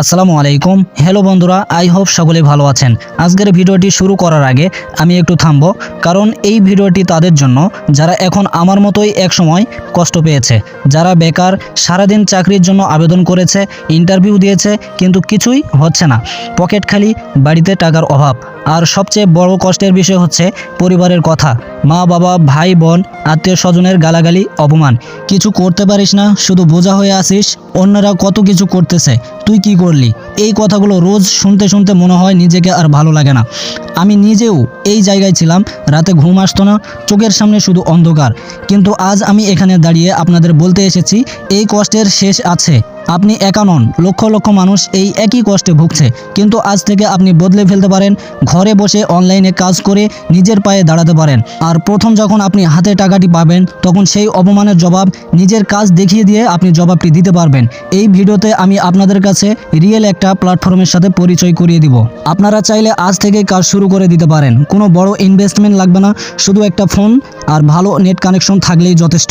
আসসালামু আলাইকুম। হ্যালো বন্ধুরা, আই হোপ সকলে ভালো আছেন। আজকের ভিডিওটি শুরু করার আগে আমি একটু থামব, কারণ এই ভিডিওটি তাদের জন্য, যারা এখন আমার মতোই একসময় কষ্ট পেয়েছে, যারা বেকার, সারাদিন চাকরির জন্য আবেদন করেছে ইন্টারভিউ দিয়েছে, কিন্তু কিছুই হচ্ছে না। পকেট খালি বাড়িতে টাকার অভাব। আর সবচেয়ে বড় কষ্টের বিষয় হচ্ছে পরিবারের কথা। মা, বাবা, ভাই, বোন, আত্মীয় স্বজনের গালাগালি, অপমান। কিছু করতে পারিস না, শুধু বোঝা হয়ে আসিস অন্যরা কত কিছু করতেছে, তুই কি করলি? এই কথাগুলো রোজ শুনতে শুনতে মনে হয় নিজেকে আর ভালো লাগে না। আমি নিজেও এই জায়গায় ছিলাম, রাতে ঘুম আসতো না, চোখের সামনে শুধু অন্ধকার। কিন্তু আজ আমি এখানে দাঁড়িয়ে আপনাদের বলতে এসেছি, এই কষ্টের শেষ আছে। আপনি একা নন, লক্ষ লক্ষ মানুষ এই একই কষ্টে ভুগছে। কিন্তু আজ থেকে আপনি বদলে ফেলতে পারেন, ঘরে বসে অনলাইনে কাজ করে নিজের পায়ে দাঁড়াতে পারেন। আর প্রথম যখন আপনি হাতে টাকাটি পাবেন, তখন সেই অপমানের জবাব নিজের কাজ দেখিয়ে দিয়ে আপনি জবাবটি দিতে পারবেন। এই ভিডিওতে আমি আপনাদের কাছে রিয়েল প্ল্যাটফর্মের সাথে পরিচয় করিয়ে দিব। আপনারা চাইলে আজ থেকে কাজ শুরু করে দিতে পারেন। কোনো বড় ইনভেস্টমেন্ট লাগবে না। শুধু একটা ফোন আর ভালো নেট কানেকশন থাকলেই যথেষ্ট।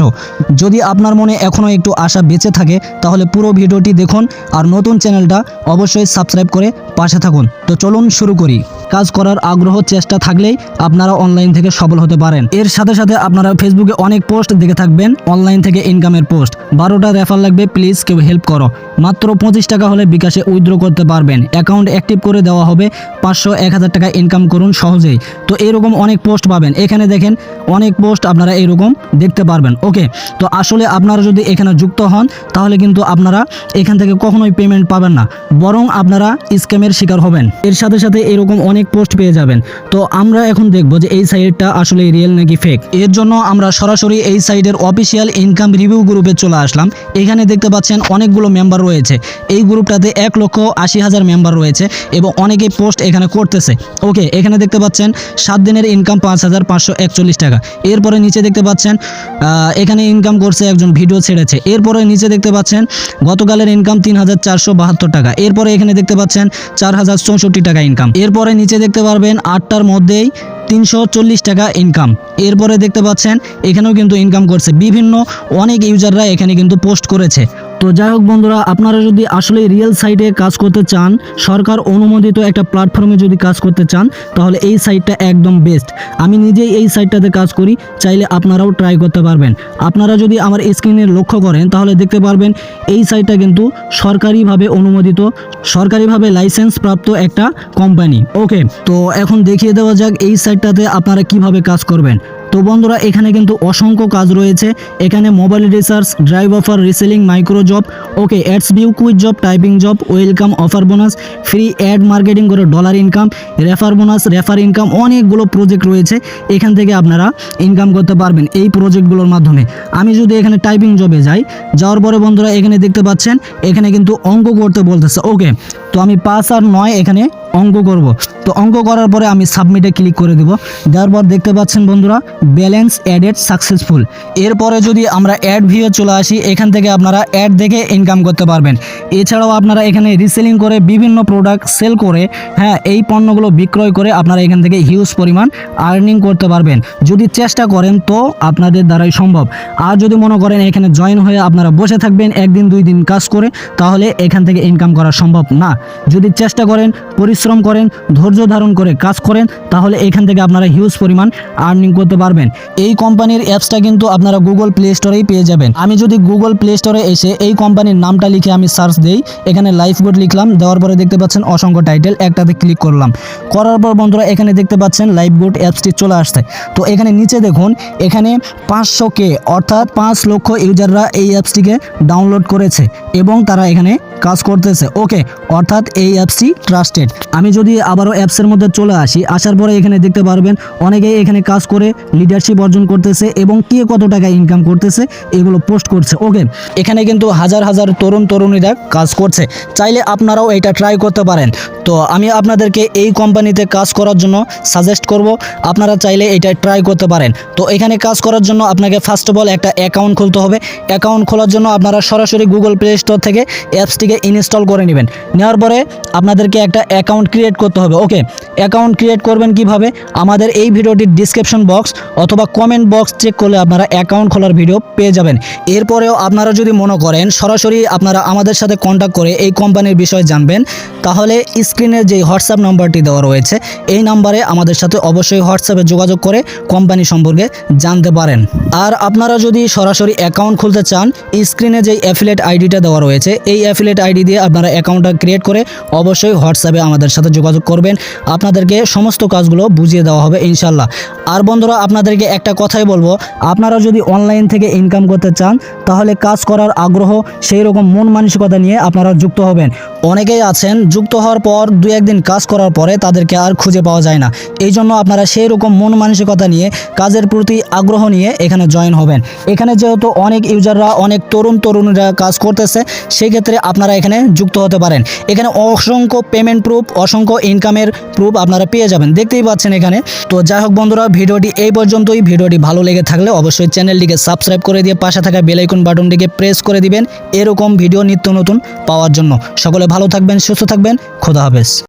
যদি আপনার মনে এখনও একটু আশা বেঁচে থাকে, তাহলে পুরো ভিডিওটি দেখুন আর নতুন চ্যানেলটা অবশ্যই সাবস্ক্রাইব করে পাশে থাকুন। তো চলুন শুরু করি। কাজ করার আগ্রহ, চেষ্টা থাকলেই আপনারা অনলাইন থেকে সফল হতে পারেন। এর সাথে সাথে আপনারা ফেসবুকে অনেক পোস্ট দেখে থাকবেন অনলাইন থেকে ইনকামের পোস্ট বারোটা রেফার লাগবে প্লিজ কেউ হেল্প করো। মাত্র পঁচিশ টাকা হলে বিকাশে উইথড্র করতে পারবেন। অ্যাকাউন্ট অ্যাক্টিভ করে দেওয়া হবে, পাঁচশো এক টাকা ইনকাম করুন সহজেই। তো এরকম অনেক পোস্ট পাবেন। এখানে দেখেন, অনেক পোস্ট আপনারা এরকম দেখতে পারবেন ওকে তো আসলে আপনারা যদি এখানে যুক্ত হন, তাহলে কিন্তু আপনারা এখান থেকে কখনোই পেমেন্ট পাবেন না, বরং আপনারা স্ক্যামের শিকার হবেন। এর সাথে সাথে এরকম অনেক পোস্ট পেয়ে যাবেন। তো আমরা এখন দেখব যে এই সাইটটা আসলে রিয়েল নাকি ফেক এর জন্য আমরা সরাসরি এই সাইটের অফিসিয়াল ইনকাম রিভিউ গ্রুপে চলে আসলাম। এখানে দেখতে পাচ্ছেন অনেকগুলো মেম্বার রয়েছে। এই গ্রুপটাতে এক লক্ষ আশি হাজার মেম্বার রয়েছে এবং অনেকেই পোস্ট এখানে করতেছে ওকে এখানে দেখতে পাচ্ছেন সাত দিনের ইনকাম পাঁচ হাজার পাঁচশো একচল্লিশ টাকা। এরপরে নিচে দেখতে পাচ্ছেন এখানে ইনকাম করছে একজন ভিডিও ছেড়েছে। এরপরে নিচে দেখতে পাচ্ছেন, গতকালের ইনকাম তিন হাজার চারশো বাহাত্তর টাকা। এরপরে এখানে দেখতে পাচ্ছেন, চার হাজার চৌষট্টি টাকা ইনকাম এরপরে নিচে দেখতে পারবেন, আটটার মধ্যেই তিনশো চল্লিশ টাকা ইনকাম এরপরে দেখতে পাচ্ছেন, এখানেও কিন্তু ইনকাম করছে। বিভিন্ন অনেক ইউজাররা এখানে কিন্তু পোস্ট করেছে। তো যাই হোক বন্ধুরা, আপনারা যদি আসলে রিয়েল সাইটে কাজ করতে চান, সরকার অনুমোদিত একটা প্ল্যাটফর্মে যদি কাজ করতে চান, তাহলে এই সাইটটা একদম বেস্ট আমি নিজেই এই সাইটটাতে কাজ করি, চাইলে আপনারাও ট্রাই করতে পারবেন। আপনারা যদি আমার স্ক্রিনে লক্ষ্য করেন, তাহলে দেখতে পারবেন এই সাইটটা কিন্তু সরকারিভাবে অনুমোদিত, সরকারিভাবে লাইসেন্স প্রাপ্ত একটা কোম্পানি ওকে তো এখন দেখিয়ে দেওয়া যাক এই সাইটটাতে আপনারা কীভাবে কাজ করবেন। তো বন্ধুরা, এখানে কিন্তু অসংখ্য কাজ রয়েছে। এখানে mobile research drive offer reselling micro job okay ads view quiz job typing job welcome offer bonus free ad marketing করে dollar income refer bonus refer income অনেকগুলো প্রজেক্ট রয়েছে। এখান থেকে আপনারা ইনকাম করতে পারবেন এই প্রজেক্টগুলোর মাধ্যমে। আমি যদি এখানে টাইপিং জবে যাই, যাওয়ার পরে বন্ধুরা, এখানে দেখতে পাচ্ছেন, এখানে কিন্তু অঙ্ক করতে বলতেছে ওকে তো আমি পাঁচ আর নয় এখানে অঙ্ক করব। তো অঙ্ক করার পরে আমি সাবমিটে ক্লিক করে দেব। দেওয়ার পর দেখতে পাচ্ছেন বন্ধুরা ব্যালেন্স অ্যাডেড সাকসেসফুল এরপরে যদি আমরা অ্যাড ভিও চলে আসি, এখান থেকে আপনারা অ্যাড দেখে ইনকাম করতে পারবেন। এছাড়াও আপনারা এখানে রিসেলিং করে বিভিন্ন প্রোডাক্ট সেল করে হ্যাঁ এই পণ্যগুলো বিক্রয় করে আপনারা এখান থেকে হিউজ পরিমাণ আর্নিং করতে পারবেন। যদি চেষ্টা করেন, তো আপনাদের দ্বারাই সম্ভব। আর যদি মনে করেন এখানে জয়েন হয়ে আপনারা বসে থাকবেন, একদিন দুই দিন কাজ করে, তাহলে এখান থেকে ইনকাম করা সম্ভব না। যদি চেষ্টা করেন, পরিশ্রম করেন, ধৈর্য ধারণ করে কাজ করেন, তাহলে এখান থেকে আপনারা হিউজ পরিমাণ আর্নিং করতে পারবেন। এই কোম্পানির অ্যাপসটা কিন্তু আপনারা গুগল প্লে স্টোরেই পেয়ে যাবেন। আমি যদি গুগল প্লে স্টোরে এসে এই কোম্পানির নামটা লিখে আমি সার্চ দেই, এখানে লাইফ গুড লিখলাম, দেওয়ার পরে দেখতে পাচ্ছেন অসংখ্য টাইটেল একটাতে ক্লিক করলাম। করার পর বন্ধুরা, এখানে দেখতে পাচ্ছেন লাইফ গুড অ্যাপসটি চলে আসছে। তো এখানে নিচে দেখুন, এখানে পাঁচশো কে অর্থাৎ পাঁচ লক্ষ ইউজাররা এই অ্যাপসটিকে ডাউনলোড করেছে এবং তারা এখানে কাজ করতেছে। ওকে অর্থাৎ এই অ্যাপসটি ট্রাস্টেড। আমি যদি আবারও অ্যাপসের মধ্যে চলে আসি, আসার পরে এখানে দেখতে পারবেন অনেকেই এখানে কাজ করে লিডারশিপ অর্জন করতেছে এবং কে কত টাকা ইনকাম করতেছে, এগুলো পোস্ট করছে। ওকে, এখানে কিন্তু হাজার হাজার তরুণ তরুণীরা কাজ করছে। চাইলে আপনারাও এটা ট্রাই করতে পারেন। তো আমি আপনাদেরকে এই কোম্পানিতে কাজ করার জন্য সাজেস্ট করব, আপনারা চাইলে এটা ট্রাই করতে পারেন। তো এখানে কাজ করার জন্য আপনাকে ফার্স্ট অফ অল একটা অ্যাকাউন্ট খুলতে হবে। অ্যাকাউন্ট খোলার জন্য আপনারা সরাসরি গুগল প্লে স্টোর থেকে অ্যাপসটিকে ইনস্টল করে নেবেন। নেওয়ার পরে আপনাদেরকে একটা অ্যাকাউন্ট ক্রিয়েট করতে হবে ওকে অ্যাকাউন্ট ক্রিয়েট করবেন কীভাবে? আমাদের এই ভিডিওটির ডিসক্রিপশন বক্স অথবা কমেন্ট বক্স চেক করলে আপনারা অ্যাকাউন্ট খোলার ভিডিও পেয়ে যাবেন। এরপরেও আপনারা যদি মনে করেন, সরাসরি আপনারা আমাদের সাথে কন্ট্যাক্ট করে এই কোম্পানির বিষয়ে জানবেন, তাহলে স্ক্রিনে যে হোয়াটসঅ্যাপ নাম্বারটি দেওয়া রয়েছে, এই নাম্বারে আমাদের সাথে অবশ্যই হোয়াটসঅ্যাপে যোগাযোগ করে কোম্পানি সম্পর্কে জানতে পারেন। আর আপনারা যদি সরাসরি অ্যাকাউন্ট খুলতে চান স্ক্রিনে যে অ্যাফিলেট আইডিটা দেওয়া রয়েছে, এই অ্যাফিলেট আইডি দিয়ে আপনারা অ্যাকাউন্টটা ক্রিয়েট করে অবশ্যই হোয়াটসঅ্যাপে আমাদের সাথে যোগাযোগ করবেন। আপনাদেরকে সমস্ত কাজগুলো বুঝিয়ে দেওয়া হবে ইনশাল্লাহ আর বন্ধুরা, আপনাদেরকে একটা কথাই বলব, আপনারা যদি অনলাইন থেকে ইনকাম করতে চান, তাহলে কাজ করার আগ্রহ, সেই রকম মন মানসিকতা নিয়ে আপনারা যুক্ত হবেন। অনেকেই আছেন, যুক্ত হওয়ার পর দু একদিন কাজ করার পরে তাদেরকে আর খুঁজে পাওয়া যায় না। এই জন্য আপনারা সেই রকম মন মানসিকতা নিয়ে, কাজের প্রতি আগ্রহ নিয়ে এখানে জয়েন হবেন। এখানে যেহেতু অনেক ইউজাররা অনেক তরুণ তরুণীরা কাজ করতেছে, সেই ক্ষেত্রে আপনারা এখানে যুক্ত হতে পারেন। এখানে অসংখ্য পেমেন্ট প্রুফ অসংখ্য ইনকামের প্রুফ আপনারা পেয়ে যাবেন। দেখতেই পাচ্ছেন এখানে। তো যাই হোক বন্ধুরা, ভিডিওটি এই পর্যন্তই। ভিডিওটি ভালো লেগে থাকলে অবশ্যই চ্যানেলটিকে সাবস্ক্রাইব করে দিয়ে পাশে থাকা বেলাইকন বাটনটিকে প্রেস করে দিবেন। এরকম ভিডিও নিত্য নতুন পাওয়ার জন্য। সকলে ভালো থাকবেন, সুস্থ থাকবেন। খোদা হাফেজ।